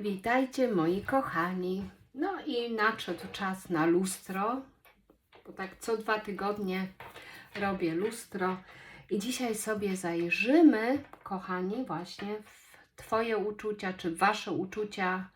Witajcie moi kochani. No i nadszedł czas na lustro, bo tak co dwa tygodnie robię lustro. I dzisiaj sobie zajrzymy, kochani, właśnie w Twoje uczucia, czy Wasze uczucia,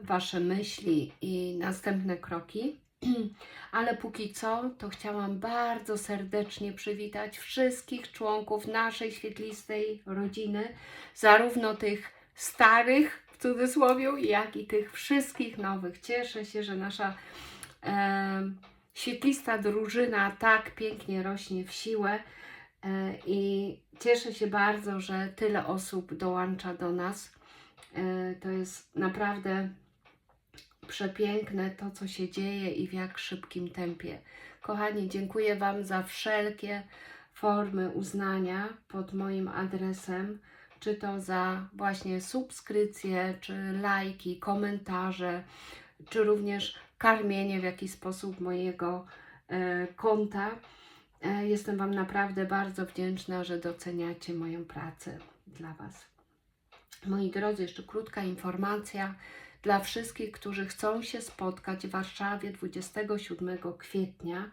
Wasze myśli i następne kroki. Ale póki co, to chciałam bardzo serdecznie przywitać wszystkich członków naszej świetlistej rodziny, zarówno tych starych, cudzysłowie, jak i tych wszystkich nowych. Cieszę się, że nasza e, świetlista drużyna tak pięknie rośnie w siłę e, i cieszę się bardzo, że tyle osób dołącza do nas. E, to jest naprawdę przepiękne to, co się dzieje i w jak szybkim tempie. Kochani, dziękuję Wam za wszelkie formy uznania pod moim adresem, czy to za właśnie subskrypcje, czy lajki, komentarze, czy również karmienie w jakiś sposób mojego e, konta. E, jestem Wam naprawdę bardzo wdzięczna, że doceniacie moją pracę dla Was. Moi drodzy, jeszcze krótka informacja dla wszystkich, którzy chcą się spotkać w Warszawie 27 kwietnia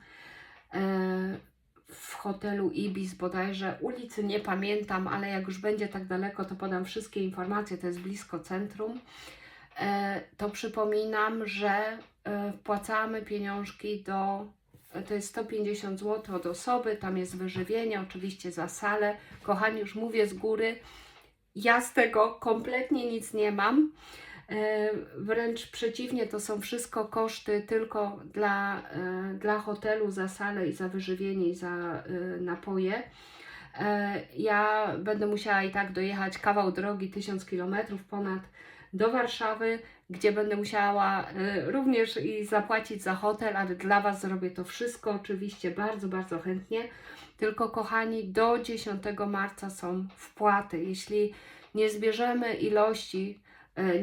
e, w hotelu Ibis bodajże, ulicy nie pamiętam, ale jak już będzie tak daleko, to podam wszystkie informacje, to jest blisko centrum. E, To przypominam, że e, wpłacamy pieniążki do, to jest 150 zł od osoby, tam jest wyżywienie, oczywiście za salę. Kochani, już mówię z góry, ja z tego kompletnie nic nie mam. E, Wręcz przeciwnie, to są wszystko koszty tylko dla, e, dla hotelu za salę i za wyżywienie i za e, napoje. Ja będę musiała i tak dojechać kawał drogi 1000 km ponad do Warszawy, gdzie będę musiała również i zapłacić za hotel, ale dla Was zrobię to wszystko oczywiście bardzo, bardzo chętnie. Tylko kochani, do 10 marca są wpłaty. Jeśli nie zbierzemy ilości,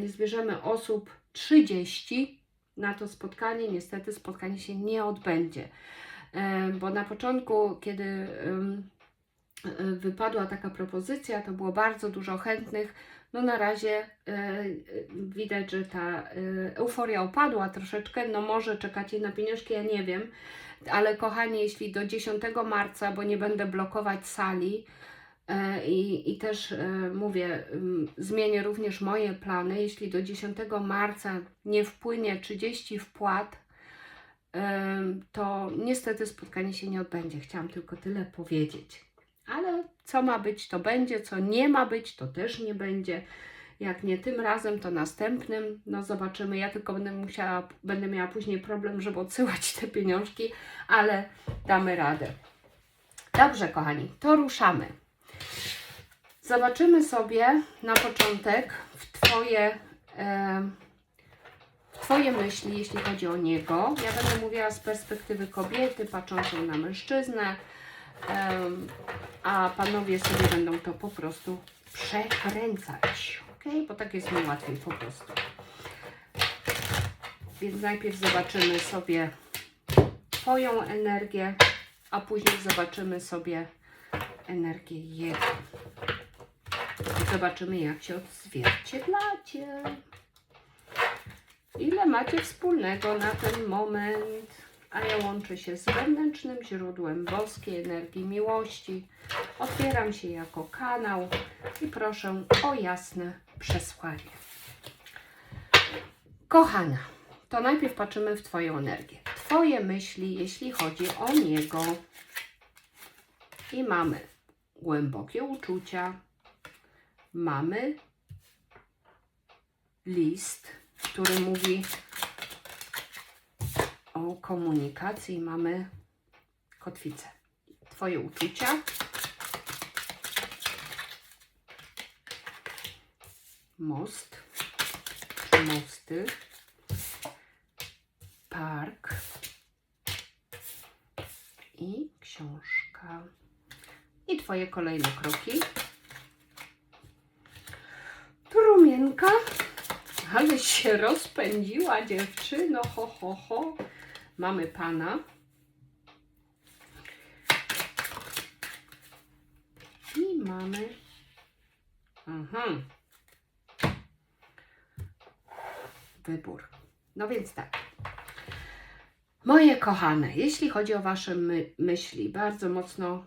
nie zbierzemy osób 30 na to spotkanie, niestety spotkanie się nie odbędzie. E, Bo na początku, kiedy e, wypadła taka propozycja, to było bardzo dużo chętnych. No na razie e, e, widać, że ta e, euforia opadła troszeczkę. No może czekacie na pieniążki, ja nie wiem. Ale kochani, jeśli do 10 marca, bo nie będę blokować sali, E, I, I też e, mówię, zmienię również moje plany. Jeśli do 10 marca nie wpłynie 30 wpłat, ym, to niestety spotkanie się nie odbędzie. Chciałam tylko tyle powiedzieć. Ale co ma być, to będzie, co nie ma być, to też nie będzie. Jak nie tym razem, to następnym. No zobaczymy. Ja tylko będę musiała, będę miała później problem, żeby odsyłać te pieniążki, ale damy radę. Dobrze, kochani, to ruszamy. Zobaczymy sobie na początek w Twoje, e, w twoje myśli, jeśli chodzi o niego. Ja będę mówiła z perspektywy kobiety, patrzącą na mężczyznę, a panowie sobie będą to po prostu przekręcać. Ok? Bo tak jest mi łatwiej po prostu. Więc najpierw zobaczymy sobie Twoją energię, a później zobaczymy sobie energię jego. Zobaczymy, jak się odzwierciedlacie. Ile macie wspólnego na ten moment? A ja łączę się z wewnętrznym źródłem boskiej energii miłości. Otwieram się jako kanał i proszę o jasne przesłanie. Kochana, to najpierw patrzymy w Twoją energię. Twoje myśli, jeśli chodzi o niego. I mamy głębokie uczucia, mamy list, który mówi o komunikacji, mamy kotwicę. Twoje uczucia. Most, mosty, park i książka. I Twoje kolejne kroki. Trumienka. Ale się rozpędziła dziewczyno, ho, ho, ho. Mamy pana. I mamy... Mhm. wybór. No więc tak. Moje kochane, jeśli chodzi o Wasze my myśli, bardzo mocno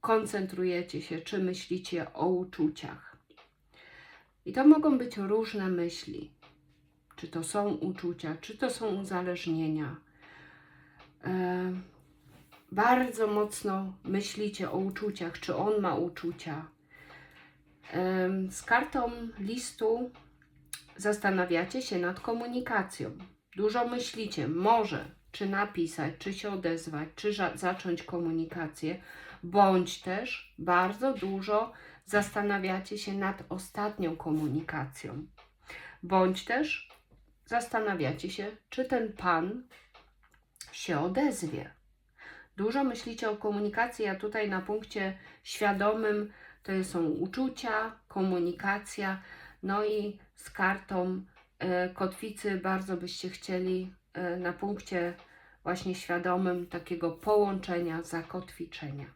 koncentrujecie się, czy myślicie o uczuciach. I to mogą być różne myśli. Czy to są uczucia, czy to są uzależnienia. E, bardzo mocno myślicie o uczuciach, czy on ma uczucia. E, z kartą listu zastanawiacie się nad komunikacją. Dużo myślicie, może czy napisać, czy się odezwać, czy za- zacząć komunikację, bądź też bardzo dużo zastanawiacie się nad ostatnią komunikacją, bądź też zastanawiacie się, czy ten pan się odezwie. Dużo myślicie o komunikacji, a tutaj na punkcie świadomym to są uczucia, komunikacja, no i z kartą e, kotwicy bardzo byście chcieli e, na punkcie właśnie świadomym takiego połączenia, zakotwiczenia.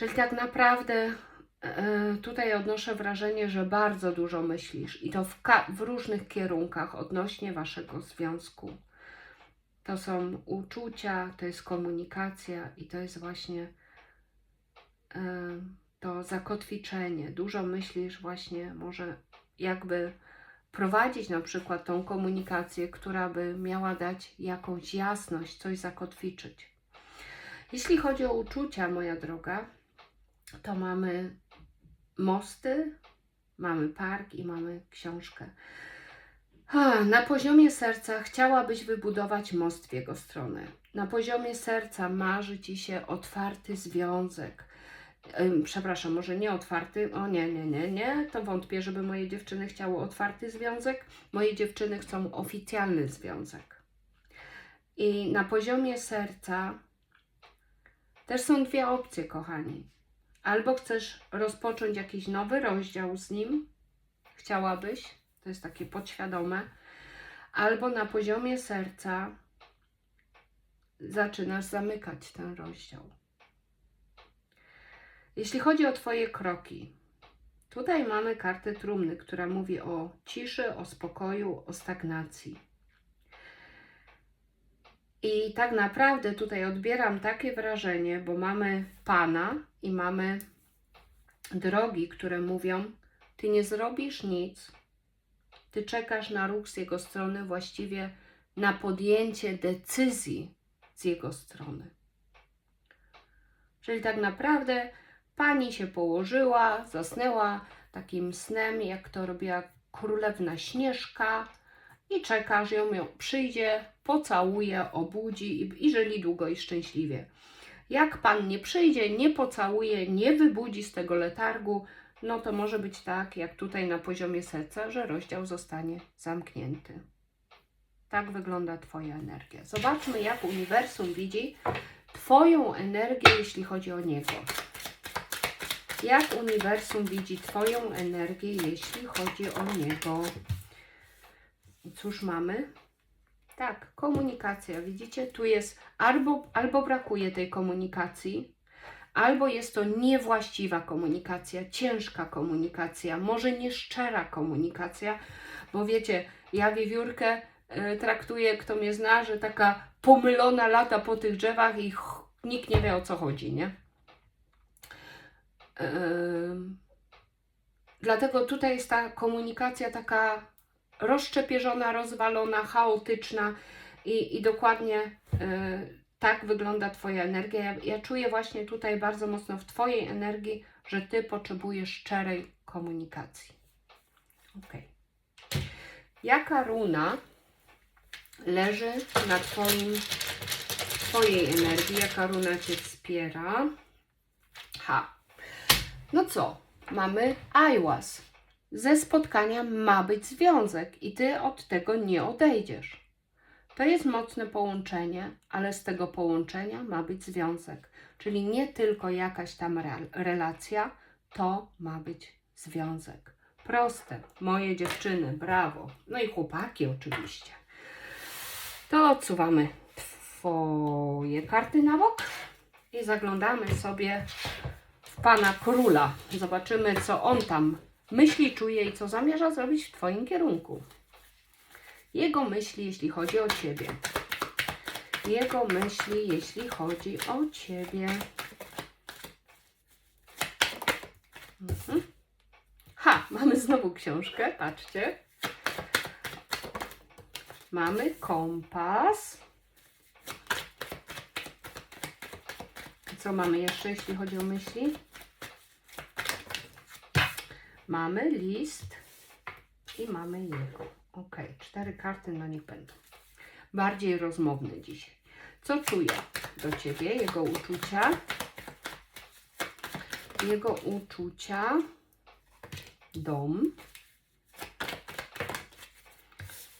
Czyli tak naprawdę e, tutaj odnoszę wrażenie, że bardzo dużo myślisz i to w, w różnych kierunkach odnośnie waszego związku. To są uczucia, to jest komunikacja i to jest właśnie e, to zakotwiczenie. Dużo myślisz właśnie może jakby prowadzić na przykład tą komunikację, która by miała dać jakąś jasność, coś zakotwiczyć. Jeśli chodzi o uczucia, moja droga, to mamy mosty, mamy park i mamy książkę. Na poziomie serca chciałabyś wybudować most w jego stronę. Na poziomie serca marzy ci się otwarty związek. Przepraszam, może nie otwarty. O nie, nie, nie, nie. To wątpię, żeby moje dziewczyny chciały otwarty związek. Moje dziewczyny chcą oficjalny związek. I na poziomie serca też są dwie opcje, kochani. Albo chcesz rozpocząć jakiś nowy rozdział z nim, chciałabyś, to jest takie podświadome, albo na poziomie serca zaczynasz zamykać ten rozdział. Jeśli chodzi o Twoje kroki, tutaj mamy kartę trumny, która mówi o ciszy, o spokoju, o stagnacji. I tak naprawdę tutaj odbieram takie wrażenie, bo mamy Pana i mamy drogi, które mówią: Ty nie zrobisz nic, ty czekasz na ruch z jego strony, właściwie na podjęcie decyzji z jego strony. Czyli tak naprawdę pani się położyła, zasnęła takim snem, jak to robiła królewna Śnieżka i czeka, że ją ją przyjdzie, pocałuje, obudzi i, i żyli długo i szczęśliwie. Jak pan nie przyjdzie, nie pocałuje, nie wybudzi z tego letargu, no to może być tak, jak tutaj na poziomie serca, że rozdział zostanie zamknięty. Tak wygląda Twoja energia. Zobaczmy, jak uniwersum widzi Twoją energię, jeśli chodzi o niego. Jak uniwersum widzi Twoją energię, jeśli chodzi o niego. Cóż mamy? Tak, komunikacja. Widzicie, tu jest albo, albo brakuje tej komunikacji, albo jest to niewłaściwa komunikacja, ciężka komunikacja, może nieszczera komunikacja, bo wiecie, ja wiewiórkę y, traktuję, kto mnie zna, że taka pomylona lata po tych drzewach i ch- nikt nie wie o co chodzi, nie? Ym, Dlatego tutaj jest ta komunikacja taka rozszczepierzona, rozwalona, chaotyczna i, i dokładnie y, tak wygląda Twoja energia. Ja, ja czuję właśnie tutaj bardzo mocno w Twojej energii, że Ty potrzebujesz szczerej komunikacji. Ok. Jaka runa leży na Twoim, Twojej energii? Jaka runa Cię wspiera? Ha. No co? Mamy Aiwas. Ze spotkania ma być związek i Ty od tego nie odejdziesz. To jest mocne połączenie, ale z tego połączenia ma być związek. Czyli nie tylko jakaś tam re- relacja, to ma być związek. Proste. Moje dziewczyny, brawo. No i chłopaki oczywiście. To odsuwamy Twoje karty na bok i zaglądamy sobie w Pana Króla. Zobaczymy, co on tam myśli czuje i co zamierza zrobić w Twoim kierunku. Jego myśli, jeśli chodzi o Ciebie. Jego myśli, jeśli chodzi o Ciebie. Mhm. Ha, mamy znowu książkę, patrzcie. Mamy kompas. Co mamy jeszcze, jeśli chodzi o myśli? Mamy list i mamy jego. Ok, cztery karty na nich będą. Bardziej rozmowny dzisiaj. Co czuje do ciebie? Jego uczucia. Jego uczucia. Dom.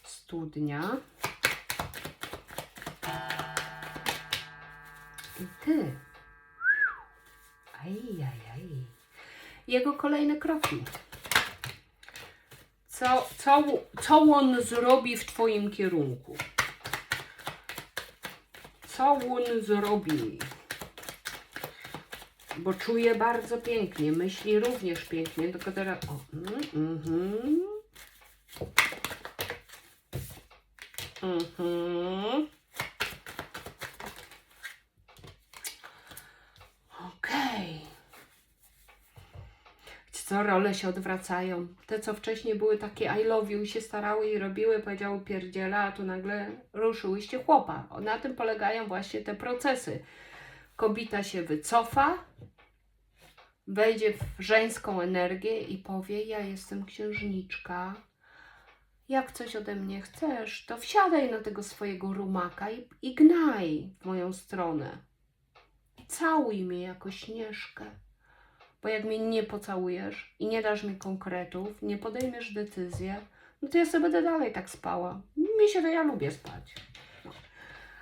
Studnia. I ty. Jego kolejne kroki. Co, co, co on zrobi w Twoim kierunku? Co on zrobi? Bo czuje bardzo pięknie, myśli również pięknie, tylko teraz. O, mm, mhm. Mhm. Co role się odwracają. Te, co wcześniej były takie I love you się starały i robiły, powiedziały pierdziela, a tu nagle ruszyłyście chłopa. Na tym polegają właśnie te procesy. Kobita się wycofa, wejdzie w żeńską energię i powie: Ja jestem księżniczka. Jak coś ode mnie chcesz, to wsiadaj na tego swojego rumaka i, i gnaj w moją stronę. Całuj mnie jako śnieżkę. Bo jak mnie nie pocałujesz i nie dasz mi konkretów, nie podejmiesz decyzji, no to ja sobie będę dalej tak spała. Mi się to ja lubię spać. No.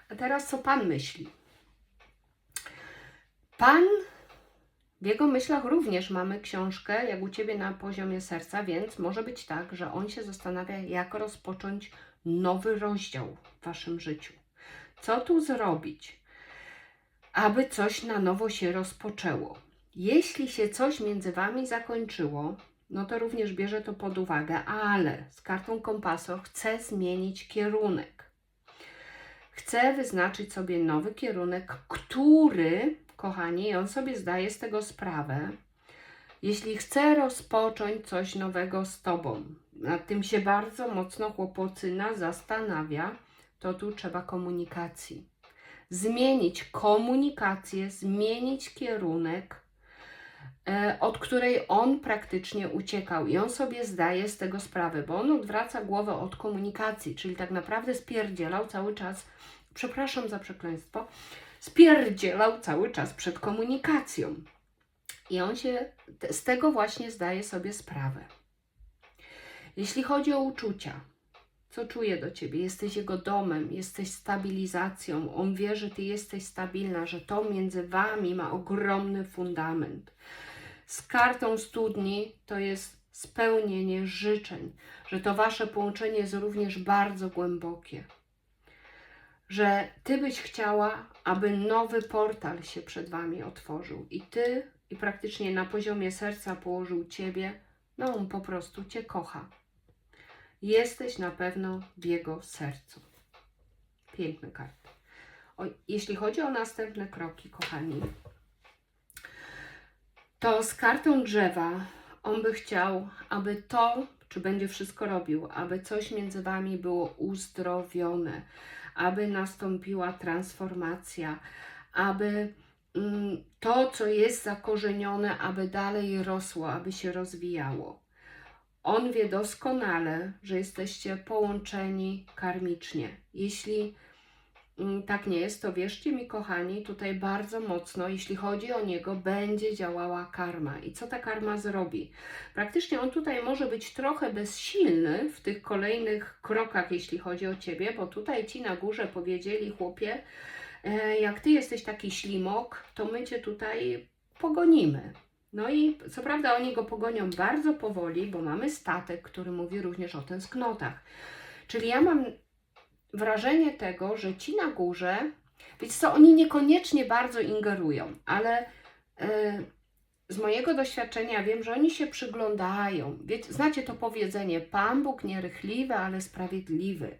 A teraz co Pan myśli? Pan, w jego myślach również mamy książkę, jak u Ciebie na poziomie serca, więc może być tak, że on się zastanawia, jak rozpocząć nowy rozdział w Waszym życiu. Co tu zrobić, aby coś na nowo się rozpoczęło? Jeśli się coś między Wami zakończyło, no to również bierze to pod uwagę, ale z kartą kompasu chcę zmienić kierunek. Chcę wyznaczyć sobie nowy kierunek, który, kochani, on sobie zdaje z tego sprawę, jeśli chcę rozpocząć coś nowego z Tobą, nad tym się bardzo mocno chłopocyna zastanawia, to tu trzeba komunikacji. Zmienić komunikację, zmienić kierunek, od której on praktycznie uciekał. I on sobie zdaje z tego sprawę, bo on odwraca głowę od komunikacji, czyli tak naprawdę spierdzielał cały czas, przepraszam za przekleństwo, spierdzielał cały czas przed komunikacją. I on się z tego właśnie zdaje sobie sprawę. Jeśli chodzi o uczucia, co czuje do ciebie? Jesteś jego domem, jesteś stabilizacją. On wie, że ty jesteś stabilna, że to między wami ma ogromny fundament. Z kartą studni to jest spełnienie życzeń, że to wasze połączenie jest również bardzo głębokie. Że ty byś chciała, aby nowy portal się przed wami otworzył i ty, i praktycznie na poziomie serca położył ciebie, no on po prostu cię kocha. Jesteś na pewno w jego sercu. Piękne karty. O, jeśli chodzi o następne kroki, kochani, to z kartą drzewa on by chciał, aby to, czy będzie wszystko robił, aby coś między wami było uzdrowione, aby nastąpiła transformacja, aby mm, to, co jest zakorzenione, aby dalej rosło, aby się rozwijało. On wie doskonale, że jesteście połączeni karmicznie. Jeśli mm, tak nie jest, to wierzcie mi, kochani, tutaj bardzo mocno, jeśli chodzi o niego, będzie działała karma. I co ta karma zrobi? Praktycznie on tutaj może być trochę bezsilny w tych kolejnych krokach, jeśli chodzi o ciebie, bo tutaj ci na górze powiedzieli, chłopie, e, jak ty jesteś taki ślimok, to my cię tutaj pogonimy. No i co prawda oni go pogonią bardzo powoli, bo mamy statek, który mówi również o tęsknotach. Czyli ja mam wrażenie tego, że ci na górze, wiecie co, oni niekoniecznie bardzo ingerują, ale e, z mojego doświadczenia wiem, że oni się przyglądają. Wiecie, znacie to powiedzenie: Pan Bóg nierychliwy, ale sprawiedliwy.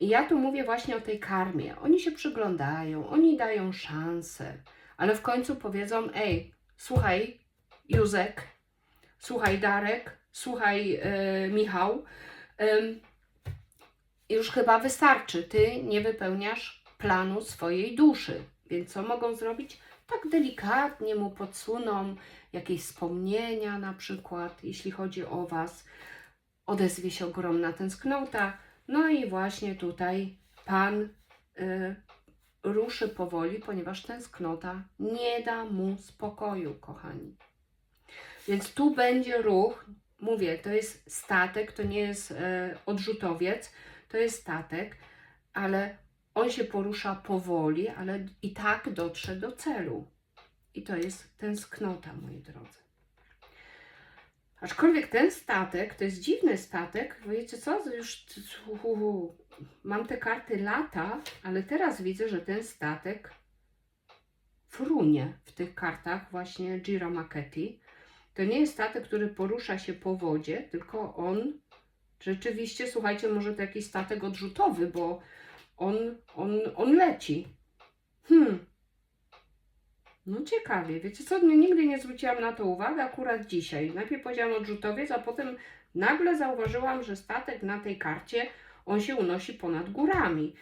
I ja tu mówię właśnie o tej karmie. Oni się przyglądają, oni dają szansę, ale w końcu powiedzą: Ej, słuchaj, Józek, słuchaj, Darek, słuchaj, e, Michał, już chyba wystarczy. Ty nie wypełniasz planu swojej duszy. Więc co mogą zrobić? Tak delikatnie mu podsuną jakieś wspomnienia, na przykład, jeśli chodzi o Was. Odezwie się ogromna tęsknota. No i właśnie tutaj Pan y, ruszy powoli, ponieważ tęsknota nie da mu spokoju, kochani. Więc tu będzie ruch. Mówię, to jest statek, to nie jest e, odrzutowiec, to jest statek, ale on się porusza powoli, ale i tak dotrze do celu. I to jest tęsknota, moi drodzy. Aczkolwiek ten statek, to jest dziwny statek, wiecie co, już mam te karty lata, ale teraz widzę, że ten statek frunie w tych kartach właśnie Giro Macchetti. To nie jest statek, który porusza się po wodzie, tylko on rzeczywiście, słuchajcie, może to jakiś statek odrzutowy, bo on, on, on leci. Hmm. No ciekawie, wiecie co, nigdy nie zwróciłam na to uwagi, akurat dzisiaj. Najpierw powiedziałam odrzutowiec, a potem nagle zauważyłam, że statek na tej karcie, on się unosi ponad górami.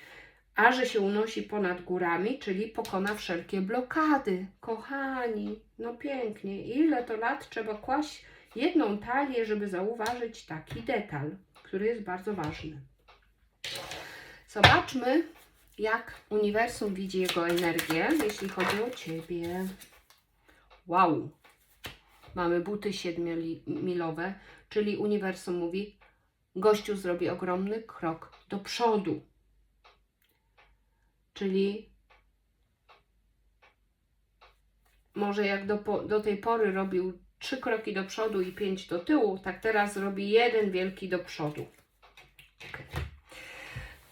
A że się unosi ponad górami, czyli pokona wszelkie blokady. Kochani, no pięknie. Ile to lat trzeba kłaść jedną talię, żeby zauważyć taki detal, który jest bardzo ważny. Zobaczmy, jak uniwersum widzi jego energię, jeśli chodzi o Ciebie. Wow! Mamy buty siedmiomilowe, czyli uniwersum mówi, gościu zrobi ogromny krok do przodu. Czyli może jak do, do tej pory robił trzy kroki do przodu i pięć do tyłu, tak teraz robi jeden wielki do przodu.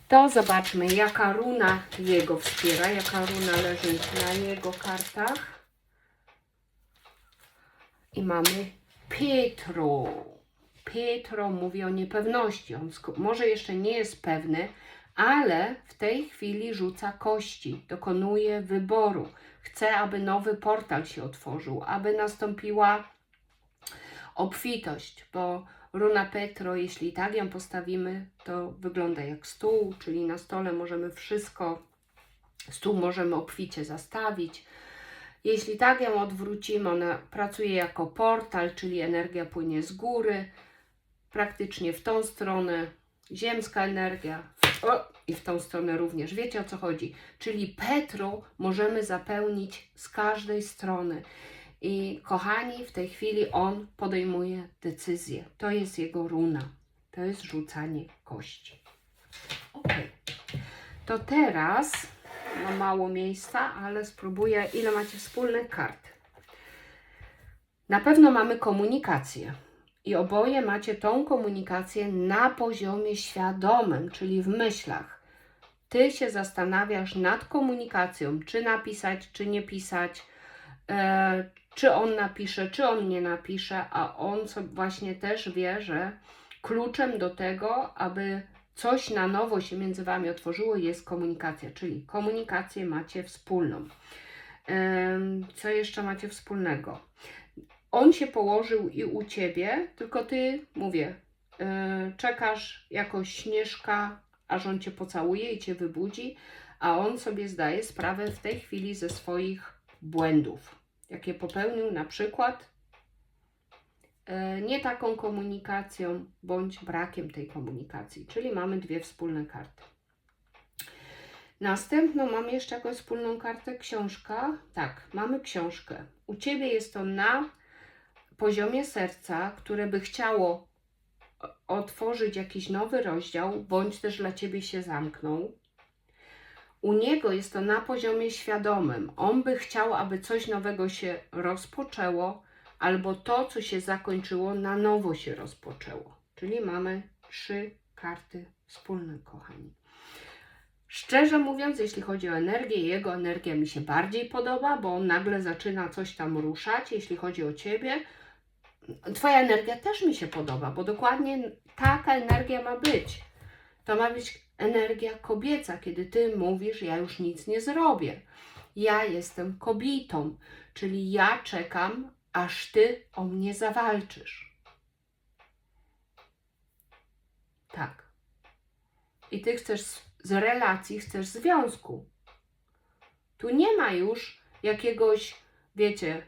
To zobaczmy, jaka runa jego wspiera, jaka runa leży na jego kartach. I mamy Pietro. Pietro mówi o niepewności. On może jeszcze nie jest pewny, ale w tej chwili rzuca kości, dokonuje wyboru. Chce, aby nowy portal się otworzył, aby nastąpiła obfitość, bo runa Petro, jeśli tak ją postawimy, to wygląda jak stół, czyli na stole możemy wszystko, stół możemy obficie zastawić. Jeśli tak ją odwrócimy, ona pracuje jako portal, czyli energia płynie z góry, praktycznie w tą stronę, ziemska energia, o, i w tą stronę również. Wiecie o co chodzi? Czyli Petro możemy zapełnić z każdej strony. I kochani, w tej chwili on podejmuje decyzję. To jest jego runa. To jest rzucanie kości. Ok. To teraz ma mało miejsca, ale spróbuję, ile macie wspólnych kart. Na pewno mamy komunikację. I oboje macie tą komunikację na poziomie świadomym, czyli w myślach. Ty się zastanawiasz nad komunikacją, czy napisać, czy nie pisać, e, czy on napisze, czy on nie napisze, a on sobie właśnie też wie, że kluczem do tego, aby coś na nowo się między Wami otworzyło, jest komunikacja, czyli komunikację macie wspólną. Co jeszcze macie wspólnego? On się położył i u Ciebie, tylko Ty, mówię, e, czekasz jako śnieżka, aż on Cię pocałuje i Cię wybudzi, a on sobie zdaje sprawę w tej chwili ze swoich błędów jakie popełnił na przykład e, nie taką komunikacją bądź brakiem tej komunikacji, czyli mamy dwie wspólne karty. Następną mamy jeszcze jakąś wspólną kartę, książka. Tak, mamy książkę. U Ciebie jest to na poziomie serca, które by chciało otworzyć jakiś nowy rozdział, bądź też dla Ciebie się zamknął. U niego jest to na poziomie świadomym. On by chciał, aby coś nowego się rozpoczęło, albo to, co się zakończyło, na nowo się rozpoczęło. Czyli mamy trzy karty wspólne, kochani. Szczerze mówiąc, jeśli chodzi o energię, jego energia mi się bardziej podoba, bo on nagle zaczyna coś tam ruszać. Jeśli chodzi o ciebie, Twoja energia też mi się podoba, bo dokładnie taka energia ma być. To ma być energia kobieca, kiedy ty mówisz, ja już nic nie zrobię. Ja jestem kobietą, czyli ja czekam, aż ty o mnie zawalczysz. Tak. I ty chcesz z- relacji, chcesz związku. Tu nie ma już jakiegoś, wiecie,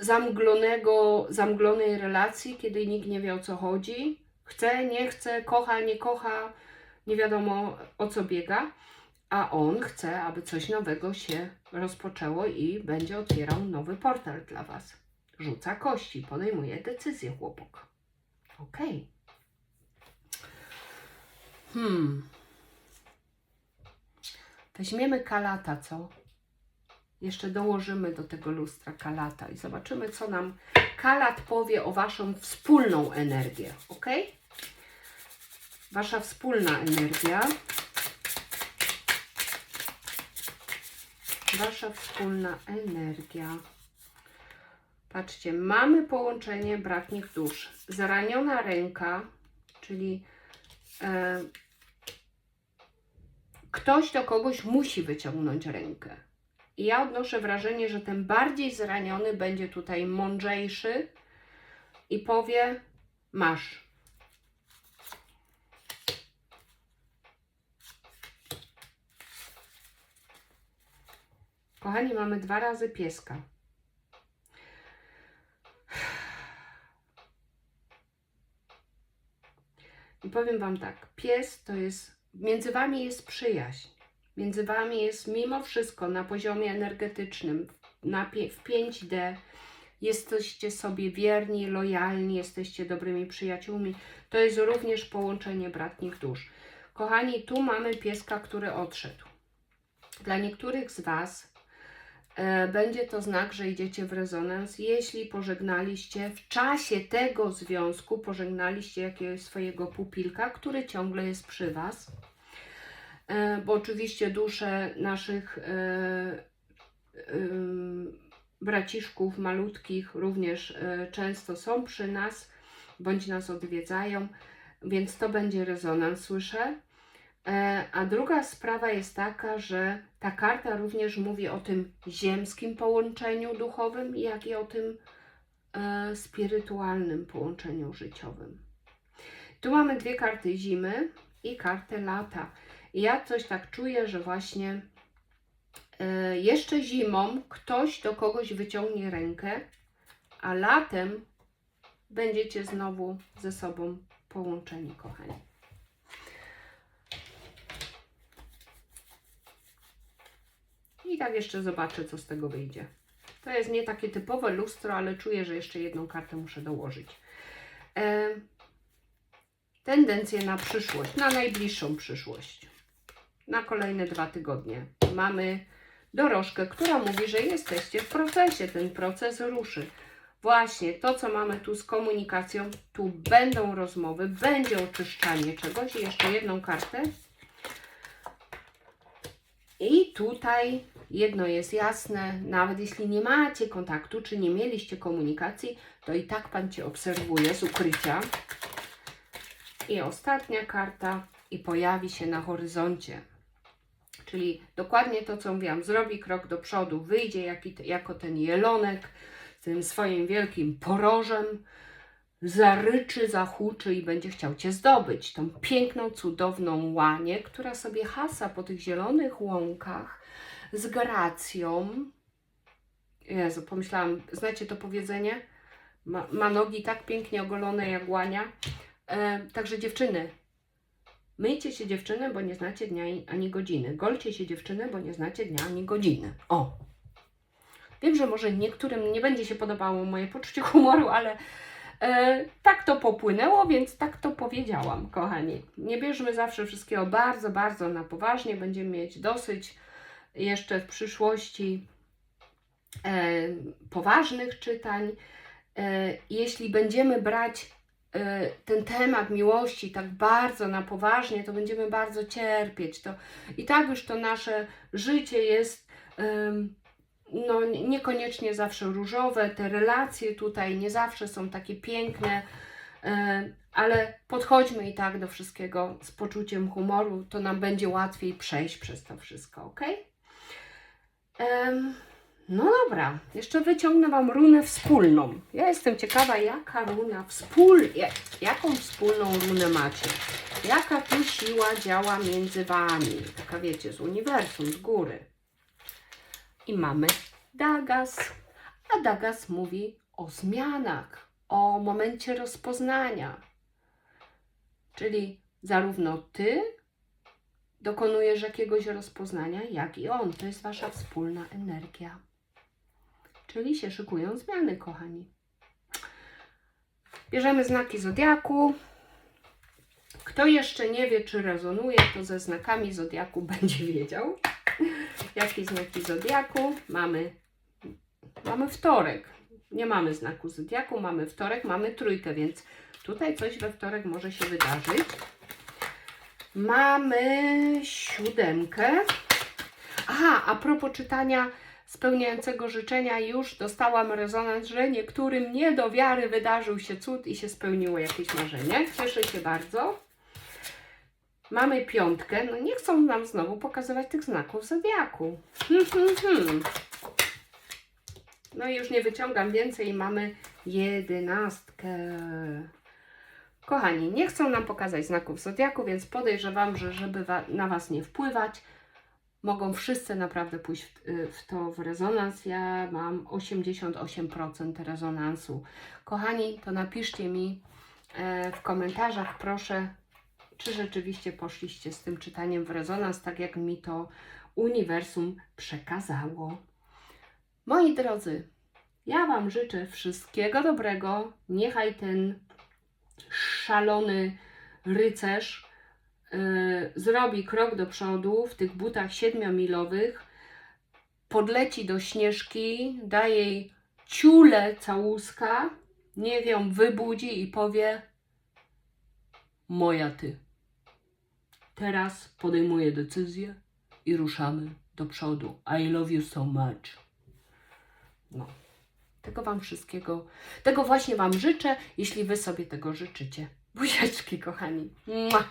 zamglonego, zamglonej relacji, kiedy nikt nie wie o co chodzi. Chce, nie chce, kocha, nie kocha, nie wiadomo o co biega, a on chce, aby coś nowego się rozpoczęło i będzie otwierał nowy portal dla Was. Rzuca kości, podejmuje decyzję chłopak. Okej. Hmm. Weźmiemy kalata, co? Jeszcze dołożymy do tego lustra kalata i zobaczymy, co nam kalat powie o Waszą wspólną energię, ok? Wasza wspólna energia. Wasza wspólna energia. Patrzcie, mamy połączenie bratnich dusz. Zaraniona ręka, czyli e, ktoś do kogoś musi wyciągnąć rękę. I ja odnoszę wrażenie, że ten bardziej zraniony będzie tutaj mądrzejszy i powie: Masz. Kochani, mamy dwa razy pieska. I powiem Wam tak: pies to jest, między Wami jest przyjaźń. Między Wami jest mimo wszystko na poziomie energetycznym, na, w 5D. Jesteście sobie wierni, lojalni, jesteście dobrymi przyjaciółmi. To jest również połączenie bratnich dusz. Kochani, tu mamy pieska, który odszedł. Dla niektórych z Was e, będzie to znak, że idziecie w rezonans, jeśli pożegnaliście w czasie tego związku, pożegnaliście jakiegoś swojego pupilka, który ciągle jest przy Was. E, bo oczywiście dusze naszych e, ym, braciszków malutkich również e, często są przy nas, bądź nas odwiedzają, więc to będzie rezonans, słyszę. E, A druga sprawa jest taka, że ta karta również mówi o tym ziemskim połączeniu duchowym, jak i o tym e, spirytualnym połączeniu życiowym. Tu mamy dwie karty zimy i kartę lata. Ja coś tak czuję, że właśnie e, jeszcze zimą ktoś do kogoś wyciągnie rękę, a latem będziecie znowu ze sobą połączeni, kochani. I tak jeszcze zobaczę, co z tego wyjdzie. To jest nie takie typowe lustro, ale czuję, że jeszcze jedną kartę muszę dołożyć. E, tendencje na przyszłość, na najbliższą przyszłość, na kolejne dwa tygodnie. Mamy dorożkę, która mówi, że jesteście w procesie, ten proces ruszy. Właśnie to, co mamy tu z komunikacją, tu będą rozmowy, będzie oczyszczanie czegoś. I jeszcze jedną kartę. I tutaj jedno jest jasne, nawet jeśli nie macie kontaktu, czy nie mieliście komunikacji, to i tak Pan Cię obserwuje z ukrycia. I ostatnia karta i pojawi się na horyzoncie. Czyli dokładnie to, co mówiłam, zrobi krok do przodu, wyjdzie jaki, jako ten jelonek z tym swoim wielkim porożem, zaryczy, zahuczy i będzie chciał Cię zdobyć. Tą piękną, cudowną łanię, która sobie hasa po tych zielonych łąkach z gracją. Jezu, pomyślałam, znacie to powiedzenie? Ma, ma nogi tak pięknie ogolone jak łania. E, także dziewczyny, myjcie się dziewczyny, bo nie znacie dnia ani godziny. Golcie się dziewczyny, bo nie znacie dnia ani godziny. O! Wiem, że może niektórym nie będzie się podobało moje poczucie humoru, ale e, tak to popłynęło, więc tak to powiedziałam, kochani. Nie bierzmy zawsze wszystkiego bardzo, bardzo na poważnie. Będziemy mieć dosyć jeszcze w przyszłości e, poważnych czytań. E, jeśli będziemy brać ten temat miłości tak bardzo na poważnie, to będziemy bardzo cierpieć. To, I tak już to nasze życie jest no, nie- niekoniecznie zawsze różowe, te relacje tutaj nie zawsze są takie piękne, e, ale podchodźmy i tak do wszystkiego z poczuciem humoru, to nam będzie łatwiej przejść przez to wszystko, ok? Em, no dobra, jeszcze wyciągnę Wam runę wspólną. Ja jestem ciekawa, jaka runa wspól, jak, jaką wspólną runę macie. Jaka tu siła działa między Wami? Taka wiecie, z uniwersum, z góry. I mamy Dagas. A Dagas mówi o zmianach, o momencie rozpoznania. Czyli zarówno Ty dokonujesz jakiegoś rozpoznania, jak i on. To jest Wasza wspólna energia. Czyli się szykują zmiany, kochani. Bierzemy znaki zodiaku. Kto jeszcze nie wie, czy rezonuje, to ze znakami zodiaku będzie wiedział. Jakie znaki zodiaku? Mamy, mamy wtorek. Nie mamy znaku zodiaku, mamy wtorek, mamy trójkę, więc tutaj coś we wtorek może się wydarzyć. Mamy siódemkę. Aha, a propos czytania spełniającego życzenia, już dostałam rezonans, że niektórym nie do wiary wydarzył się cud i się spełniło jakieś marzenie. Cieszę się bardzo. Mamy piątkę. No nie chcą nam znowu pokazywać tych znaków zodiaku. No i już nie wyciągam więcej. Mamy jedenastkę. Kochani, nie chcą nam pokazać znaków zodiaku, więc podejrzewam, że żeby na Was nie wpływać, mogą wszyscy naprawdę pójść w, y, w to w rezonans. Ja mam 88% rezonansu. Kochani, to napiszcie mi e, w komentarzach, proszę, czy rzeczywiście poszliście z tym czytaniem w rezonans, tak jak mi to uniwersum przekazało. Moi drodzy, ja Wam życzę wszystkiego dobrego. Niechaj ten szalony rycerz zrobi krok do przodu w tych butach siedmiomilowych, podleci do Śnieżki, da jej ciule całuska, niech ją wybudzi i powie moja ty. Teraz podejmuję decyzję i ruszamy do przodu. I love you so much. No. Tego Wam wszystkiego, tego właśnie Wam życzę, jeśli Wy sobie tego życzycie. Buziaczki, kochani. Mua.